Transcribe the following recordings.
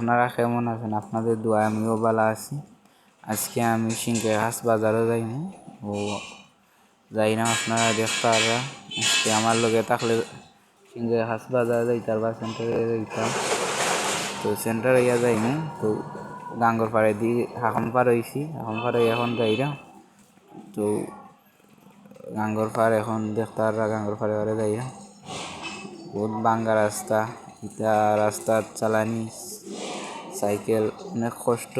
আপনারা কেমন আছেন? আপনাদের দোয়া আমিও ভালো আছি। আজকে আমি সিংহে হাঁস বাজারে যাইনি ও যাই না, আপনারা দেখতারা আজকে আমার লগে থাকলে সিংহে হাঁস বাজারে যাইতার বা সেন্টারে যাইতাম। তো সেন্টারে ইয়া যাইনি তো ডাঙ্গর পাড়ে দিয়ে হাখন পার হয়েছি হাখন পাড়ে এখন যাইরা তো গাঙ্গর পাড় এখন দেখতারা গাঙ্গর পাড়ে পাড়ে যাইরা বহুত বাঙ্গা রাস্তা। ইটা রাস্তা চালানি সাইকেল অনেক কষ্ট।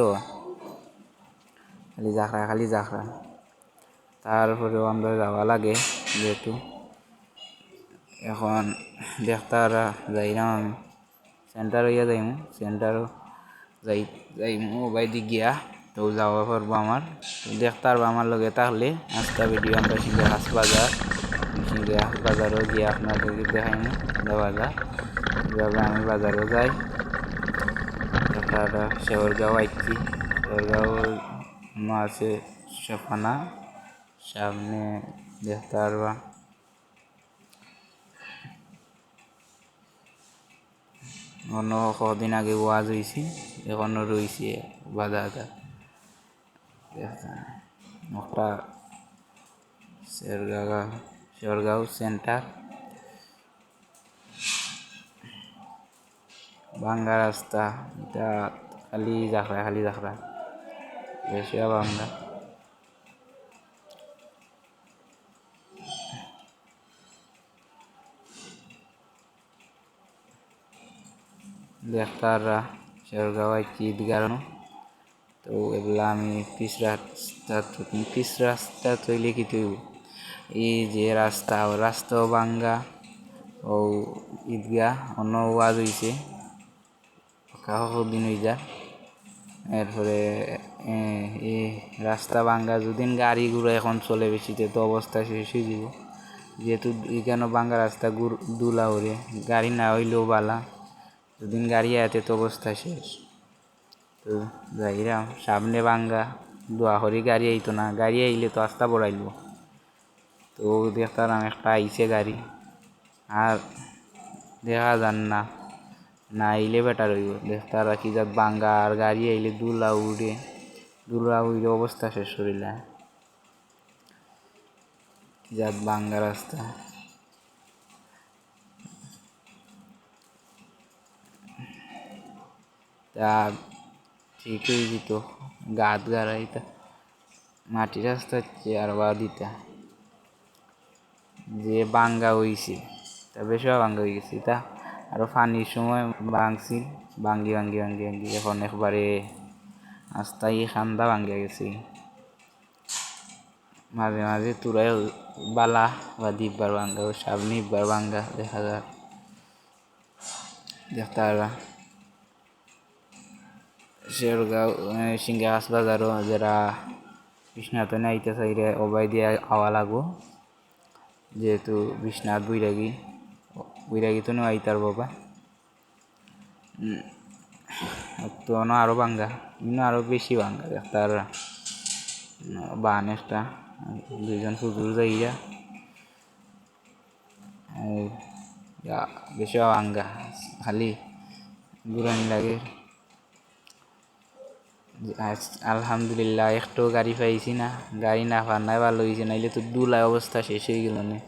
খালি জাখরা খালি জাখরা। তারপরেও আমরা যাওয়া লাগে যেহেতু। এখন দেখতারা যাইলাম আমি। সেন্টার হইয়া যাইমু সেন্টারও যাই, যাইমু বাইদি গিয়া। তো যাওয়া পারব আমার। দেখতে পারব আমার লগে থাকলে আজকে ভিডিও আমরা সিংহে হাঁস বাজার সিংহে হাঁস বাজারও গিয়ে আপনাদেরকে দেখাইমু। বাজার এভাবে আমি বাজারও যাই। তারপর শেওরগাঁও আইছি। শেওরগাঁও আছে সফানা সামনে দেখতে পারবা অন্য কদিন আগে ওয়াজ হয়েছি এখনও রয়েছে বাজারটা একটা শেরগাঁও শেরগাঁও সেন্টার ভাঙ্গা রাস্তা, এটা খালি জাখরা খালি জাখরা বেশি ভাঙ্গা দেখতারা শেরগাঁও আইছি ঈদগাহ তো এগুলা আমি পিস রাস্তা পিস রাস্তা তৈলে কি তুই এই যে রাস্তা রাস্তাও ভাঙ্গা, ও ঈদগাহ অন্য ওয়াজ কাহ দিন হয়ে যা। এরপরে এই রাস্তা ভাঙ্গা যদি গাড়ি ঘুরে এখন চলে বেশিতে তো অবস্থা শেষ হয়ে যাব। যেহেতু এখানে ভাঙ্গা রাস্তা দুলা ওরে গাড়ি না হইলেও বালা। দুদিন গাড়ি আয়াতে তো অবস্থা শেষ। তো যাইরাম সামনে ভাঙ্গা, দোয়া হরি গাড়ি আইতো না, গাড়ি আইলে তো আস্তা বড়াইল। তো দেখতাম একটা আইছে গাড়ি। আর দেখা যান না। না আইলে বেটার হইব। দেখতারা কি যাত ভাঙ্গা আর গাড়ি আইলে দুলা উড়ে দুলা উড়ে অবস্থা শেষ করিলা। কি ভাঙ্গা রাস্তা। তা ঠিক হয়ে যেত গাত গাড়াইতা মাটি রাস্তা চেয়ার বা দিতা। যে বাঙ্গা হইছে, তা বেশ বাঙ্গা হয়ে গেছে, তা আরও পানির সময় ভাঙছি ভাঙ্গি ভাঙ্গি ভাঙ্গি ভাঙ্গি এখন একবারে আস্তাই খান্দা ভাঙ্গিয়া গেছি মাঝে মাঝে তুরাই বালা বা দিব্বার ভাঙ্গা সামনে ইব্বার ভাঙ্গা দেখা যাক। দেখতে পারবা শেরগাঁও সিংহে হাঁস বাজারও যারা বিশ্বনাথ আইতে চাইলে অবাই দিয়ে আওয়া লাগবো যেহেতু বিশ্বনাথ বৈরাগী বৈরাগী তো আইতার বাবা। তো আরও ভাঙ্গা ইনো আরও বেশি ভাঙ্গা তার বান একটা, দুইজন ফুজুর যাইয়া। বেশি ভাঙ্গা খালি ঘুরানি লাগে। আলহামদুলিল্লাহ একটু গাড়ি পাইছি না, গাড়ি না পান্নাই ভালো হয়েছে নাইলে তো দুলায় অবস্থা শেষ হয়ে গেল না।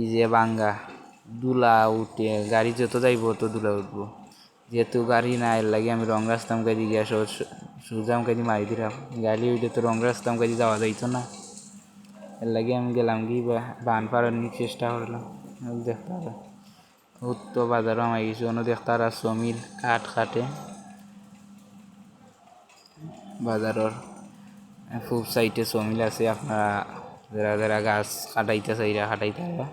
ই যে বাঙ্গা দুলা উঠে, গাড়ি যত যাইব তত দুলা উঠবো। যেহেতু গাড়ি না এর লাগে আমি রং রাস্তাম কাজি গিয়া সুজাম কাজি মারি দিলাম। গাড়ি উঠে তো রং রাস্তাম কাজি যাওয়া যাইতো না। এর লাগে আমি গেলাম কি বান পাড়ার চেষ্টা করলাম। দেখতে উত্তর বাজারও আমার কিছু অন্য দেখতে আর সমিল কাঠ কাটে বাজারের খুব সাইডে সমিল আছে, আপনারা যারা যারা গাছ কাটাইতে চাইরা কাটাইতে পারবা।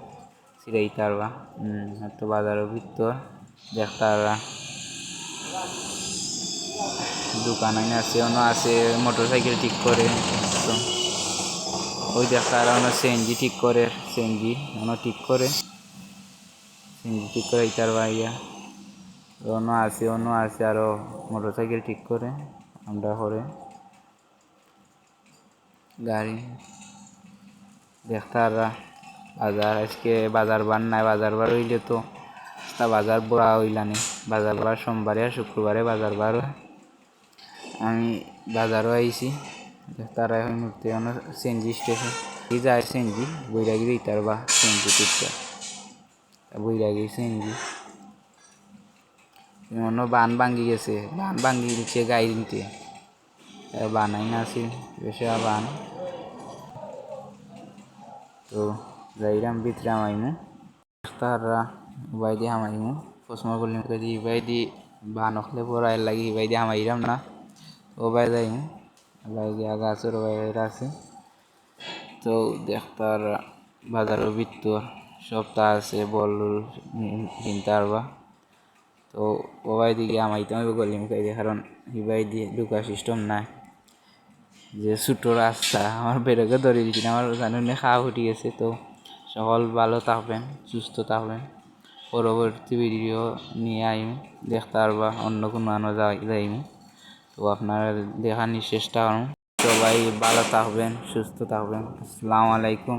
ছিড়াইতে পারবা। তো বাজারের ভিতর, দেখতে দোকান আইন আছে, অন্য আছে মোটর সাইকেল ঠিক করে তো ওই দেখতে আর অন্য সিএনজি ঠিক করে সিএনজি অন্য ঠিক করে সিএনজি ঠিক করে ইতার ইয়া। অন্য আছে অন্য আছে, আরও মোটর সাইকেল ঠিক করে, আমরা করে গাড়ি দেখতারা বাজার, আজকে বাজার বার নাই, বাজার বার হইলে তো তা বাজার বড়া হইলানি বাজার বার সোমবারে আর শুক্রবারে বাজার বার। আমি বাজারও আইছি, তারা এখন মুহূর্তে সেনজি স্টেশন কি যায় সেনজি বৈরাগী দিতার বা সেনজি টিপটা। বৈরাগী সেনজি অন্য বান ভাঙ্গি গেছে, বান ভাঙ্গি দিচ্ছে গাই নিতে। বানাই না আছে বেশি বান তো যাইরাম ভিতরে আমাইমু তারা বাইদি হামাইমু প্রশ্ন করলাম কদি বাইদি বান হলে পড়াই লাগি বাইদি হামাইরাম না ও বাই যাইমু বাইদি আগা আছে ও আছে তো দেখতার বাজারের ভিতর সপ্তাহ আছে বল কিনতে পারবা তো ও বাইদি গিয়ে আমাইতে আমি গলিম কাইদি কারণ হিবাইদি ঢুকা সিস্টেম নাই যে ছোটো রাস্তা আমার বেরোকে ধরে দিচ্ছি আমার জানুন খাওয়া উঠে গেছে তো সকল ভালো থাকবেন, সুস্থ থাকবেন। পরবর্তী ভিডিও নিয়ে আইম, দেখতে পারবা অন্য কোনো যাই যাইম তো আপনারা দেখানোর চেষ্টা করুন সবাই ভালো থাকবেন, সুস্থ থাকবেন। আসসালামু আলাইকুম।